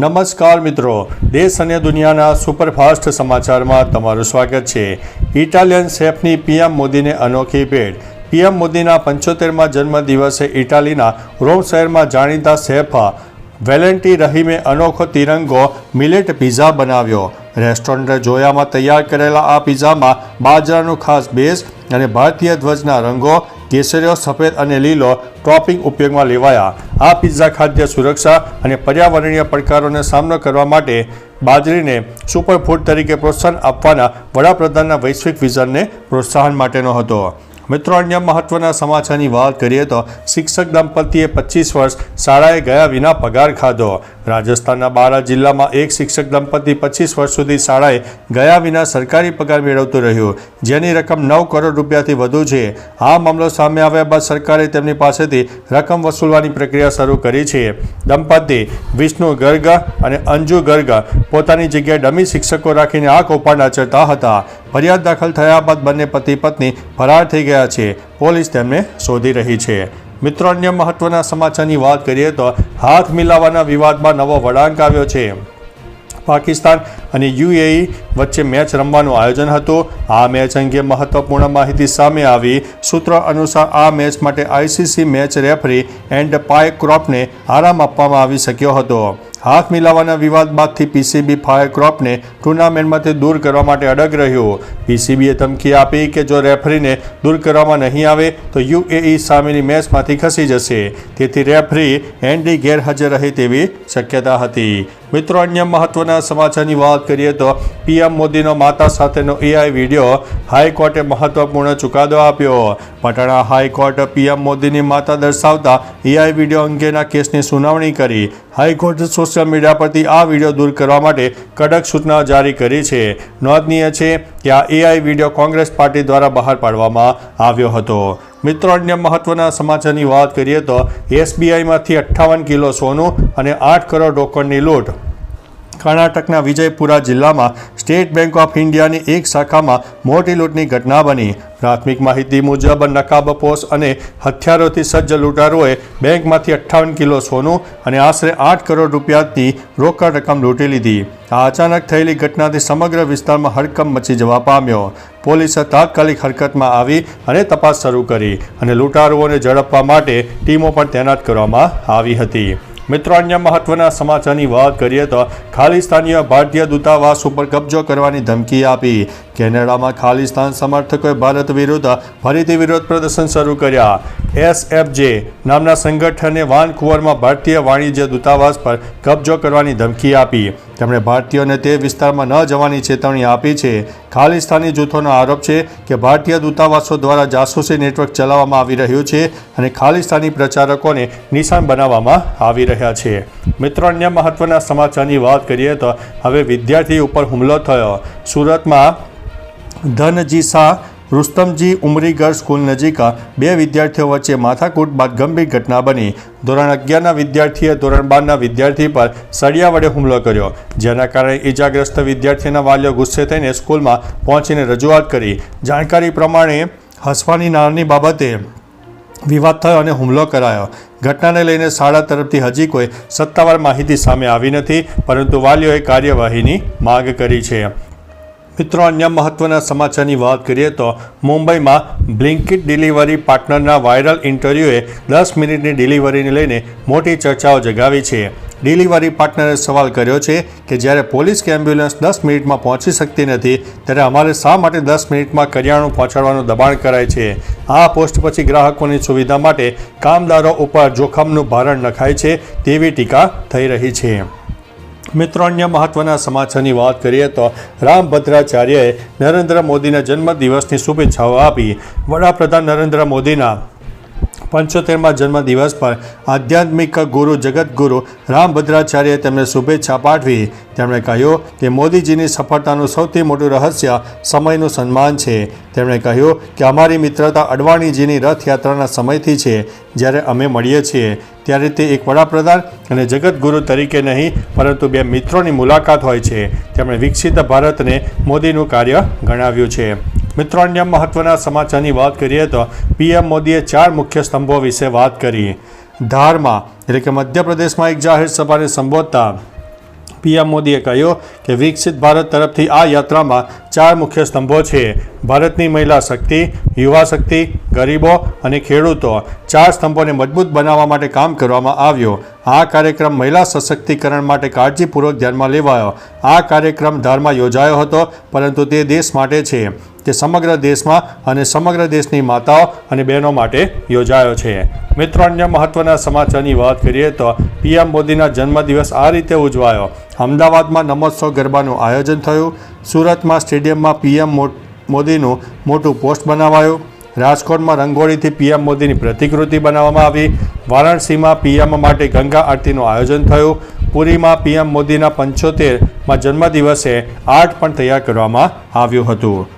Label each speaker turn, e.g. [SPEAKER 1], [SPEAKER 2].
[SPEAKER 1] નમસ્કાર મિત્રો. દેશ અને દુનિયાના સુપરફાસ્ટ સમાચારમાં તમારું સ્વાગત છે. ઇટાલિયન શેફની પીએમ મોદીને અનોખી ભેટ. પીએમ મોદીના પંચોતેરમાં જન્મદિવસે ઇટાલીના રોમ શહેરમાં જાણીતા શેફ વેલેન્ટી રહીમે અનોખો તિરંગો, મિલેટ પિઝા બનાવ્યો. રેસ્ટોરન્ટ જોયામાં તૈયાર કરેલા આ પિઝામાં બાજરાનું ખાસ બેઝ અને ભારતીય ધ્વજના રંગો કેસરીયો સફેદ અને લીલો ટોપિંગ ઉપયોગમાં લેવાયા. આ પિઝા ખાદ્ય સુરક્ષા અને પર્યાવરણીય પડકારોનો સામનો કરવા માટે બાજરીને સુપરફૂડ તરીકે પ્રોત્સાહન આપવાના વડાપ્રધાનના વૈશ્વિક વિઝનને પ્રોત્સાહન માટેનો હતો. મિત્રો, અન્ય મહત્વના સમાચારની વાત કરીએ તો શિક્ષક દંપતીએ પચીસ વર્ષ શાળાએ ગયા વિના પગાર ખાધો. રાજસ્થાનના બારા જિલ્લામાં એક શિક્ષક દંપતી પચીસ વર્ષ સુધી શાળાએ ગયા વિના સરકારી પગાર મેળવતું રહ્યું, જેની રકમ નવ કરોડ રૂપિયાથી વધુ છે. આ મામલો સામે આવ્યા બાદ સરકારે તેમની પાસેથી રકમ વસૂલવાની પ્રક્રિયા શરૂ કરી છે. દંપતી વિષ્ણુ ગર્ગ અને અંજુ ગર્ગ પોતાની જગ્યાએ ડમી શિક્ષકો રાખીને આ કૌભાંડ આચરતા હતા. ફરિયાદ દાખલ થયા બાદ બંને પતિ પત્ની ફરાર થઈ ગયા છે. પોલીસ તેમને શોધી રહી છે. મિત્રો, અન્ય મહત્વના સમાચારની વાત કરીએ તો હાથ મિલાવવાના વિવાદમાં નવો વળાંક આવ્યો છે. પાકિસ્તાન અને યુએઈ વચ્ચે મેચ રમવાનું આયોજન હતું. આ મેચ અંગે મહત્વપૂર્ણ માહિતી સામે આવી. સૂત્રો અનુસાર આ મેચ માટે આઈસીસી મેચ રેફરી એન્ડ પાય ક્રોપને આરામ આપવામાં આવી શક્યો હતો. હાથ મિલાવવાના વિવાદ બાદથી પીસીબી ફાયર ક્રોપને ટુર્નામેન્ટમાંથી દૂર કરવા માટે અડગ રહ્યો. પીસીબીએ ધમકી આપી કે જો રેફરીને દૂર કરવામાં નહીં આવે, તો યુએઈ સામેની મેચમાંથી ખસી જશે. તેથી રેફરી એન્ડી ગેરહાજર રહે તેવી શક્યતા હતી. મિત્રો, અન્ય મહત્વના સમાચારની વાત કરીએ તો પીએમ મોદીનો માતા સાથેનો એઆઈ વીડિયો હાઈકોર્ટે મહત્વપૂર્ણ ચુકાદો આપ્યો. પટણા હાઈકોર્ટ પીએમ મોદીની માતા દર્શાવતા એઆઈ વીડિયો અંગેના કેસની સુનાવણી કરી. હાઈકોર્ટે સોશિયલ મીડિયા પરથી આ વીડિયો દૂર કરવા માટે કડક સૂચના જારી કરી છે. નોંધનીય છે કે આ એઆઈ વીડિયો કોંગ્રેસ પાર્ટી દ્વારા બહાર પાડવામાં આવ્યો હતો. મિત્રો, અન્ય મહત્વના સમાચારની વાત કરીએ તો એસબીઆઈમાંથી અઠ્ઠાવન કિલો સોનું અને આઠ કરોડ રોકડની લૂંટ. કર્ણાટકના વિજયપુરા જિલ્લામાં સ્ટેટ બેંક ઓફ ઇન્ડિયાની એક શાખામાં મોટી લૂંટની ઘટના બની. પ્રાથમિક માહિતી મુજબ નકાબપોશ અને હથિયારોથી સજ્જ લૂંટારોએ બેંકમાંથી અઠ્ઠાવન કિલો સોનું અને આશરે આઠ કરોડ રૂપિયાની રોકડ રકમ લૂંટી લીધી. આ અચાનક થયેલી ઘટનાથી સમગ્ર વિસ્તારમાં હડકંપ મચી જવા પામ્યો. પોલીસે તાત્કાલિક હરકતમાં આવી અને તપાસ શરૂ કરી અને લૂંટારુઓને ઝડપવા માટે ટીમો પણ તૈનાત કરવામાં આવી હતી. મિત્રો, અન્ય મહત્વના સમાચારની વાત કરીએ તો ખાલિસ્તાનીય ભારતીય દૂતાવાસ ઉપર કબજો કરવાની ધમકી આપી. કેનેડામાં ખાલિસ્તાન સમર્થકોએ ભારત વિરુદ્ધ ફરીથી વિરોધ પ્રદર્શન શરૂ કર્યા. એસએફજે નામના સંગઠને વાનકુવરમાં ભારતીય વાણિજ્ય દૂતાવાસ પર કબજો કરવાની ધમકી આપી. તેમણે ભારતીયોને તે વિસ્તારમાં ન જવાની ચેતવણી આપી છે. ખાલિસ્તાની જૂથોનો આરોપ છે કે ભારતીય દૂતાવાસો દ્વારા જાસૂસી નેટવર્ક ચલાવવામાં આવી રહ્યું છે અને ખાલિસ્તાની પ્રચારકોને નિશાન બનાવવામાં આવી રહ્યા છે. મિત્રો, અન્ય મહત્વના સમાચારની વાત કરીએ તો હવે વિદ્યાર્થી ઉપર હુમલો થયો. સુરતમાં ધનજી શાહ રુસ્તમજી ઉમરીગઢ સ્કૂલ નજીક બે વિદ્યાર્થીઓ વચ્ચે માથાકૂટ બાદ ગંભીર ઘટના બની. ધોરણ અગિયારના વિદ્યાર્થીએ ધોરણ બારના વિદ્યાર્થી પર સળિયા વડે હુમલો કર્યો. જેના કારણે ઈજાગ્રસ્ત વિદ્યાર્થીના વાલીઓ ગુસ્સે થઈને સ્કૂલમાં પહોંચીને રજૂઆત કરી. જાણકારી પ્રમાણે હસવાની નાની બાબતે વિવાદ થયો અને હુમલો કરાયો. ઘટનાને લઈને શાળા તરફથી હજી કોઈ સત્તાવાર માહિતી સામે આવી નથી, પરંતુ વાલીઓએ કાર્યવાહીની માંગ કરી છે. મિત્રો, અન્ય મહત્વના સમાચારની વાત કરીએ તો મુંબઈમાં બ્લિન્કિટ ડિલિવરી પાર્ટનરના વાયરલ ઇન્ટરવ્યૂએ દસ મિનિટની ડિલિવરીને લઈને મોટી ચર્ચાઓ જગાવી છે. ડિલિવરી પાર્ટનરે સવાલ કર્યો છે કે જ્યારે પોલીસ કે એમ્બ્યુલન્સ દસ મિનિટમાં પહોંચી શકતી નથી, ત્યારે અમારે શા માટે દસ મિનિટમાં કરિયાણું પહોંચાડવાનું દબાણ કરાય છે? આ પોસ્ટ પછી ગ્રાહકોની સુવિધા માટે કામદારો ઉપર જોખમનું ભારણ નખાય છે તેવી ટીકા થઈ રહી છે. મિત્રો અન્ય મહત્વના સમાચારની વાત કરીએ તો રામભદ્રાચાર્યએ નરેન્દ્ર મોદીના જન્મદિવસની શુભેચ્છાઓ આપી. વડાપ્રધાન નરેન્દ્ર મોદીના પંચોતેરમાં જન્મદિવસ પર આધ્યાત્મિક ગુરુ જગતગુરુ રામભદ્રાચાર્યએ તેમને શુભેચ્છા પાઠવી. તેમણે કહ્યું કે મોદીજીની સફળતાનું સૌથી મોટું રહસ્ય સમયનું સન્માન છે. તેમણે કહ્યું કે અમારી મિત્રતા અડવાણીજીની રથયાત્રાના સમયથી છે. જ્યારે અમે મળીએ છીએ, ત્યારે તે એક વડાપ્રધાન અને જગતગુરુ તરીકે નહીં, પરંતુ બે મિત્રોની મુલાકાત હોય છે. તેમણે વિકસિત ભારતને મોદીનું કાર્ય ગણાવ્યું છે. મિત્રો, અન્ય મહત્વના સમાચારની વાત કરીએ તો પીએમ મોદીએ ચાર મુખ્ય સ્તંભો વિશે વાત કરી. ધારમાં, એટલે કે મધ્યપ્રદેશમાં એક જાહેર સભાને સંબોધતા પીએમ મોદીએ કહ્યું કે વિકસિત ભારત તરફથી આ યાત્રામાં ચાર મુખ્ય સ્તંભો છે. ભારતની મહિલા શક્તિ, યુવા શક્તિ, ગરીબો અને ખેડૂતો. ચાર સ્તંભોને મજબૂત બનાવવા માટે કામ કરવામાં આવ્યું. આ કાર્યક્રમ મહિલા સશક્તિકરણ માટે કાળજીપૂર્વક ધ્યાનમાં લેવાયો. આ કાર્યક્રમ ધારમાં યોજાયો હતો, પરંતુ તે દેશ માટે છે. તે સમગ્ર દેશમાં અને સમગ્ર દેશની માતાઓ અને બહેનો માટે યોજાયો છે. મિત્રો, અન્ય મહત્વના સમાચારની વાત કરીએ તો પીએમ મોદીના જન્મદિવસ આ રીતે ઉજવાયો. અમદાવાદમાં નમોત્સવ ગરબાનું આયોજન થયું. સુરતમાં સ્ટેડિયમમાં પીએમ મોદીનું મોટું પોસ્ટ બનાવાયું. રાજકોટમાં રંગોળીથી પીએમ મોદીની પ્રતિકૃતિ બનાવવામાં આવી. વારાણસીમાં પીએમ માટે ગંગા આરતીનું આયોજન થયું. પુરીમાં પીએમ મોદીના પંચોતેરમાં જન્મદિવસે આર્ટ પણ તૈયાર કરવામાં આવ્યું હતું.